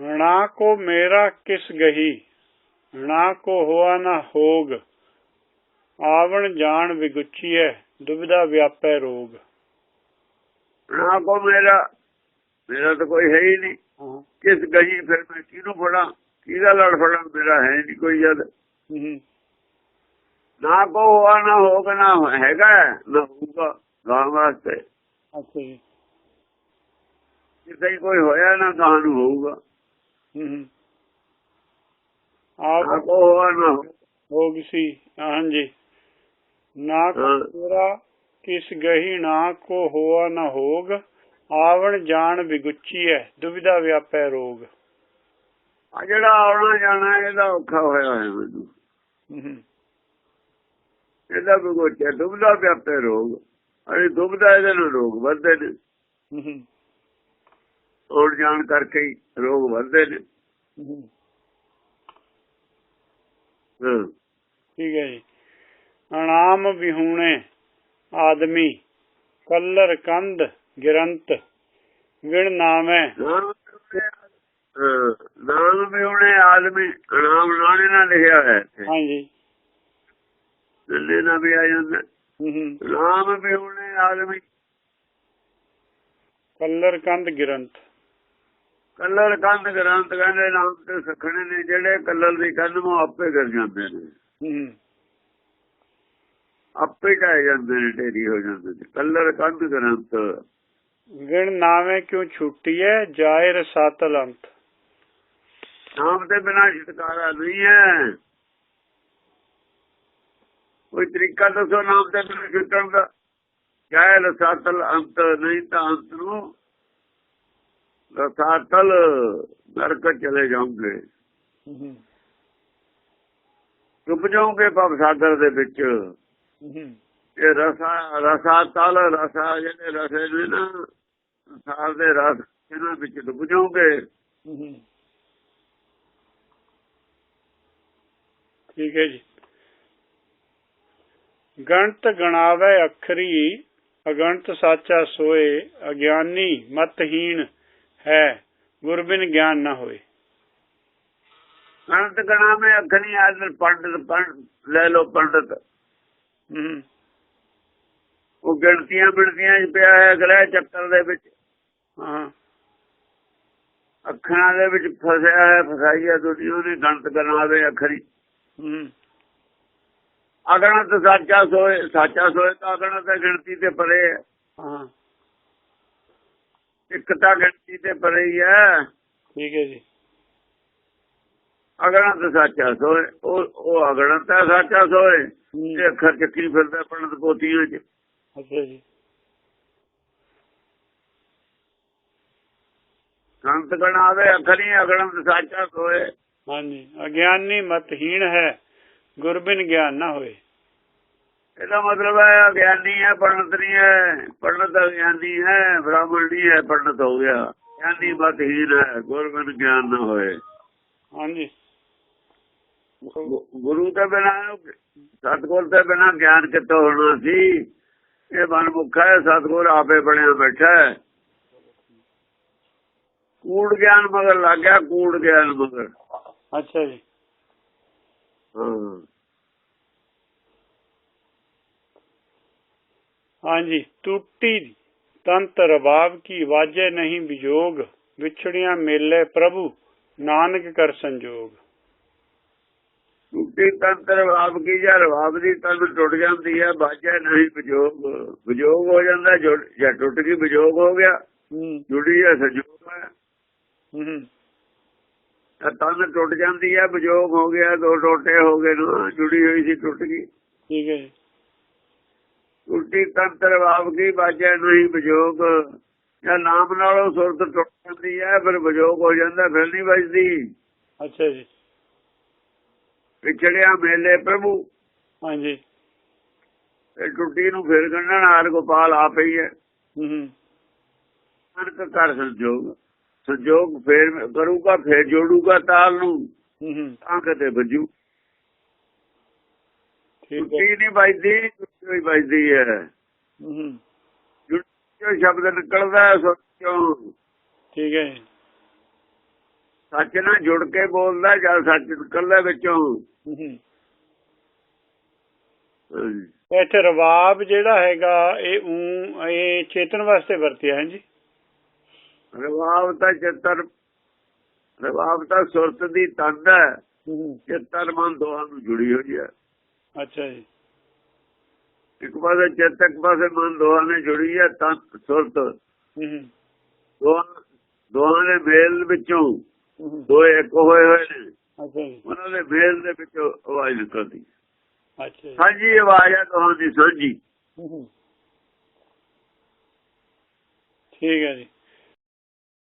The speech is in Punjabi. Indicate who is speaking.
Speaker 1: ਨਾ ਕੋ ਮੇਰਾ ਕਿਸ ਗਹੀ? ਨਾ ਕੋ ਹੋਆ ਨਾ ਹੋਗ। ਆਵਣ ਜਾਣ ਵਿਗੁਚੀਐ ਦੁਬਿਧਾ ਵਿਆਪੈ ਰੋਗ।
Speaker 2: ਨਾ ਕੋ ਮੇਰਾ ਮੇਰਾ ਤਾਂ ਕੋਈ ਹੈ ਹੀ ਨਹੀਂ। ਕਿਸ ਗਈ ਫਿਰ ਮੈਂ ਕਿਹਨੂੰ ਫੜਾਂ? ਕਿਹਦਾ ਲੜ ਫੜਾਂ? ਮੇਰਾ ਹੈ ਨਹੀਂ ਕੋਈ ਜਦ। ਨਾ ਕੋ ਹੋਆ ਨਾ ਹੋਗਾ ਨਾ ਹੈਗਾ ਨਾ ਹੋਊਗਾ ਗਾਂ ਵਾਸਤੇ।
Speaker 1: ਅੱਛਾ ਜੀ।
Speaker 2: ਕਿਸੇ ਕੋਈ ਹੋਇਆ ਨਾ ਗਾਂ ਨੂੰ ਹੋਊਗਾ।
Speaker 1: ਆਪ
Speaker 2: ਹੋਆ ਨਾ। ਹੋ-
Speaker 1: ਹੋਗ ਸੀ। ਹਾਂਜੀ। ਨਾ ਕੋ
Speaker 2: ਹਾਂ।
Speaker 1: ਮੇਰਾ ਕਿਸ ਗਹੀ ਨਾ ਕੋ ਹੋਆ ਨਾ ਹੋਗ। ਆਵਣ ਜਾਣ ਵਿਗੁਚੀਐ ਦੁਬਿਧਾ ਵਿਆਪੈ ਰੋਗ।
Speaker 2: ਆ ਜਿਹੜਾ ਆਉਣਾ ਜਾਣਾ ਇਹਦਾ ਔਖਾ ਹੋਇਆ ਹੋਇਆ ਮੈਨੂੰ। ਇਹਦਾ ਵੀ ਕੋਈ ਦੁਬਦਾ ਪਿਆਪੇ ਰੋਗ। ਅਰੇ ਦੁਬਦਾ ਇਹਦੇ ਨਾਲ ਰੋਗ ਵੱਧਦੇ ਨੇ। ਆਉਣ ਜਾਣ ਕਰਕੇ ਹੀ ਰੋਗ ਵੱਧਦੇ ਨੇ। ਹਾਂ।
Speaker 1: ਠੀਕ ਹੈ ਜੀ। ਅਨਾਮ ਵਿਹੂਣੇ ਆਦਮੀ ਕਲਰ ਕੰਧ ਗਿਰੰਤ ਵਿਣ ਨਾਮੈ
Speaker 2: ਨਾਮ ਹਾਂ, ਨਾਮ ਵੀ ਉਹਨੇ ਆਦਮੀ ਨਾਮ ਨਾਲ ਲਿਖਿਆ ਹੋਇਆ ਇੱਥੇ।
Speaker 1: ਹਾਂਜੀ।
Speaker 2: ਦਿੱਲੇ ਨਾਲ ਵੀ ਆ ਜਾਂਦਾ। ਨਾਮ ਵੀ ਉਹਨੇ ਆਦਮੀ।
Speaker 1: ਕਲਰ ਕੰਧ ਗਿਰੰਤ।
Speaker 2: ਕੱਲਰ ਕੰਧ ਗ੍ਰੰਥ ਕਹਿੰਦੇ ਨਾਮ ਤੇ ਸਖਣੇ ਨੇ ਜਿਹੜੇ ਕੱਲਰ ਦੀ ਕੰਧ ਨੂੰ ਆਪੇ ਕਰ ਜਾਂਦੇ ਨੇ। ਆਪੇ ਢਾਏ ਜਾਂਦੇ ਨੇ ਢੇਰੀ ਹੋ ਜਾਂਦੇ ਨੇ। ਕੱਲਰ ਕੰਧ ਗ੍ਰੰਥ।
Speaker 1: ਵਿਣ ਨਾਮੈ ਕਿਉ ਛੁੱਟੀਐ ਜਾਇ ਰਸਾਤਲ ਅੰਤ
Speaker 2: ਨਾਮ ਤੇ ਬਿਨਾਂ ਛੁਟਕਾਰਾ ਨਹੀਂ ਹੈ ਕੋਈ ਤਰੀਕਾ ਦੱਸੋ ਨਾਮ ਤੇ ਬਿਨਾਂ ਛੁੱਟਣ ਦਾ। ਜਾਇ ਰਸਾਤਲ ਅੰਤ ਨਹੀਂ ਤਾਂ ਅੰਤ ਨੂੰ ਰਸਾਤਲ ਨਰਕ ਚਲੇ ਜਾਓਗੇ। ਡੁੱਬ ਜਾਓਗੇ ਭਵ ਸਾਗਰ ਦੇ ਵਿੱਚ। ਇਹ ਰਸਾ ਰਸਾਤਲ ਰਸਾ ਜਿਹੜੇ ਰਸੇ ਨੇ ਨਾ ਸਾਰ ਦੇ ਰਸ ਇਹਨਾਂ ਵਿੱਚ ਡੁੱਬ ਜਾਓਗੇ।
Speaker 1: ਠੀਕ ਹੈ ਜੀ। ਗਣਤ ਗਣਾਵੇ ਅਖਰੀ ਅਗਣਤ ਸਾਚਾ ਸੋਏ ਅਗਿਆਨੀ ਮਤਹੀਣ ਹੈ ਗੁਰਬਿਨ ਗਿਆਨ ਨਾ ਹੋਏ
Speaker 2: ਅੰਤ ਗਣਾ ਮੈਂ ਅਖਨੀ ਆਦਰ ਪੰਡਤ ਪੰਡ ਲੈ ਲੋ ਪੰਡਤ। ਉਹ ਗਿਣਤੀਆਂ ਬਿਣਤੀਆਂ ਚ ਪਿਆ ਹੈ ਗ੍ਰਹਿ ਚੱਕਰ ਦੇ ਵਿੱਚ।
Speaker 1: ਹਾਂ।
Speaker 2: ਅੱਖਰਾਂ ਦੇ ਵਿੱਚ ਫਸਿਆ ਹੈ ਫਸਾਈ ਹੈ ਦੁਨੀਆ ਨੇ ਗਣਤ ਗਣਾਵੇ ਅਖਰੀ। ਅਗਣਤ ਸਾਚਾ ਸੋਏ ਸਾਚਾ ਸੋਏ ਤਾਂ ਅਗਣਤ ਗਿਣਤੀ ਤੇ ਪਰੇ ਹਾਂ। ਇੱਕ ਤਾਂ ਗਿਣਤੀ ਤੇ ਪਰੇ ਹੀ ਹੈ।
Speaker 1: ਠੀਕ ਹੈ ਜੀ।
Speaker 2: ਅਗਣਤ ਸਾਚਾ ਸੋਏ। ਉਹ ਉਹ ਅਗਣਤ ਹੈ ਸਾਚਾ ਸੋਏ। ਤੇ ਅੱਖਰ ਚੱਕੀ ਫਿਰਦਾ ਪੰਡਤ ਪੋਤੀਆਂ ਚ
Speaker 1: ਅੱਛਾ ਜੀ।
Speaker 2: ਗਣਤ ਗਣਾਵੇ ਅਖਰੀ ਅਗਣਤ ਸਾਚਾ ਸੋਏ।
Speaker 1: ਹਾਂਜੀ। ਅਗਿਆਨੀ ਮਤਹੀਣ ਹੈ। ਗੁਰਬਿਨ ਗਿਆਨ ਨਾ ਹੋਏ।
Speaker 2: ਇਹਦਾ ਮਤਲਬ ਹੈ ਗਿਆਨੀ ਹੈ ਪੰਡਤ ਨਹੀਂ ਹੈ ਪੰਡਤ ਗਿਆਨੀ ਹੈ ਬ੍ਰਾਹਮਣ ਨਹੀਂ ਹੈ ਪੰਡਤ ਹੋ ਗਿਆ। ਗਿਆਨੀ ਮਤਹੀਨ ਹੈ ਗੁਰਮਨ ਗਿਆਨ ਨਾ ਹੋਏ।
Speaker 1: ਹਾਂਜੀ।
Speaker 2: ਗੁਰੂ ਦੇ ਬਿਨਾਂ ਸਤਗੁਰ ਦੇ ਬਿਨਾਂ ਗਿਆਨ ਕਿੱਥੋਂ ਹੋਣਾ ਸੀ? ਇਹ ਮਨਮੁਖਾ ਹੈ ਸਤਗੁਰ ਆਪੇ ਬਣਿਆ ਬੈਠਾ ਹੈ। ਕੂੜ ਗਿਆਨ ਮਗਰ ਲੱਗ ਗਿਆ ਕੂੜ ਗਿਆਨ ਮਗਰ।
Speaker 1: ਅੱਛਾ ਜੀ।
Speaker 2: ਹਾਂ।
Speaker 1: ਹਾਂਜੀ ਟੂਟੀ ਤੰਤ ਰਬਾਬ ਕੀ ਵਾਜੇ ਨਹੀਂ ਵਿਜੋਗ ਵਿਛੜੀਆਂ ਮੇਲੇ ਪ੍ਰਭੂ ਨਾਨਕ ਕਰ ਸੰਜੋਗ।
Speaker 2: ਟੁੱਟੀ ਤੰਤਰ ਆਪ ਕੀ ਜਾਂ ਰਵਾਬ ਦੀ ਤਨ ਟੁੱਟ ਜਾਂਦੀ ਹੈ ਬਾਜਾ ਨਹੀਂ ਵਿਜੋਗ ਵਿਜੋਗ ਹੋ ਜਾਂਦਾ ਜਾਂ ਟੁੱਟ ਗਈ ਵਿਜੋਗ ਹੋ ਗਿਆ। ਜੁੜੀ ਹੈ ਸੰਜੋਗ ਹੈ।
Speaker 1: ਹੂੰ
Speaker 2: ਤਾਂ ਤਨ ਟੁੱਟ ਜਾਂਦੀ ਹੈ ਵਿਜੋਗ ਹੋ ਗਿਆ ਦੋ ਟੋਟੇ ਹੋ ਗਏ ਜੁੜੀ ਹੋਈ ਸੀ ਟੁੱਟ ਗਈ।
Speaker 1: ਠੀਕ ਹੈ
Speaker 2: ਟੁੱਟੀ ਤੰਤਰ ਆਪ ਕੀ ਬਾਜਾ ਨਹੀਂ ਵਿਜੋਗ। ਜਾਂ ਨਾਮ ਨਾਲੋਂ ਸੁਰਤ ਟੁੱਟ ਜਾਂਦੀ ਹੈ ਫਿਰ ਵਿਜੋਗ ਹੋ ਜਾਂਦਾ ਫਿਰ ਨਹੀਂ ਵੱਜਦੀ।
Speaker 1: ਅੱਛਾ ਜੀ।
Speaker 2: ਵਿਛੜਿਆ ਮੇਲੇ ਪ੍ਰਭੂ।
Speaker 1: ਹਾਂਜੀ।
Speaker 2: ਇਹ ਟੁੱਟੀ ਨੂੰ ਫਿਰ ਗੰਢਣ ਹਾਰ ਗੋਪਾਲ ਆਪ ਹੀ ਹੈ।
Speaker 1: ਹੂੰ
Speaker 2: ਅਨਕ ਕਰ ਸੰਜੋਗ। ਸੰਜੋਗ ਫੇਰ ਕਰੂਗਾ ਫੇਰ ਜੋੜੂਗਾ ਤਾਲ ਨੂੰ।
Speaker 1: ਹੂੰ
Speaker 2: ਤਾਂ ਕਦੇ ਵੱਜੂ। ਟੁੱਟੀ ਨਹੀਂ ਵੱਜਦੀ ਹੋਈ ਵੱਜਦੀ ਹੈ।
Speaker 1: ਹੂੰ
Speaker 2: ਜੋ ਸ਼ਬਦ ਨਿਕਲਦਾ ਹੈ ਸੋਚੋ
Speaker 1: ਠੀਕ ਹੈ
Speaker 2: ਸੱਚ ਨਾਲ ਜੁੜ ਕੇ ਬੋਲਦਾ ਜਦ ਸੱਚ ਨਿਕਲਦਾ ਵਿੱਚੋਂ।
Speaker 1: ਇੱਥੇ ਰਵਾਬ ਜਿਹੜਾ ਹੈਗਾ ਇਹ ਊਂ ਇਹ ਚੇਤਨ ਵਾਸਤੇ ਵਰਤਿਆ ਹੈ ਜੀ?
Speaker 2: ਰਵਾਬ ਤਾਂ ਚਿੱਤਰ ਰਵਾਬ ਤਾਂ ਸੁਰਤ ਦੀ ਤੰਦ ਹੈ। ਚਿੱਤਰ ਮਨ ਦੋਹਾਂ ਨੂੰ ਜੁੜੀ ਹੋਈ ਹੈ।
Speaker 1: ਅੱਛਾ ਜੀ।
Speaker 2: ਇੱਕ ਪਾਸੇ ਪਾਸੇ ਮਨ ਦੋਹਾਂ ਨੇ ਜੁੜੀ ਹੈ ਤਾਂ ਸੁਰਤ। ਦੋਹਾਂ ਦੇ ਮੇਲ ਵਿੱਚੋਂ ਦੋ ਇੱਕ ਹੋਏ ਹੋਏ ਨੇ। ਉਹਨਾਂ ਦੇ ਮੇਲ ਦੇ ਵਿੱਚੋਂ ਆਵਾਜ਼ ਨਿਕਲਦੀ।
Speaker 1: ਅੱਛਾ
Speaker 2: ਸਾਂਝੀ ਆਵਾਜ਼ ਹੈ ਦੋਹਾਂ ਦੀ ਸਾਂਝੀ।
Speaker 1: ਠੀਕ ਹੈ ਜੀ।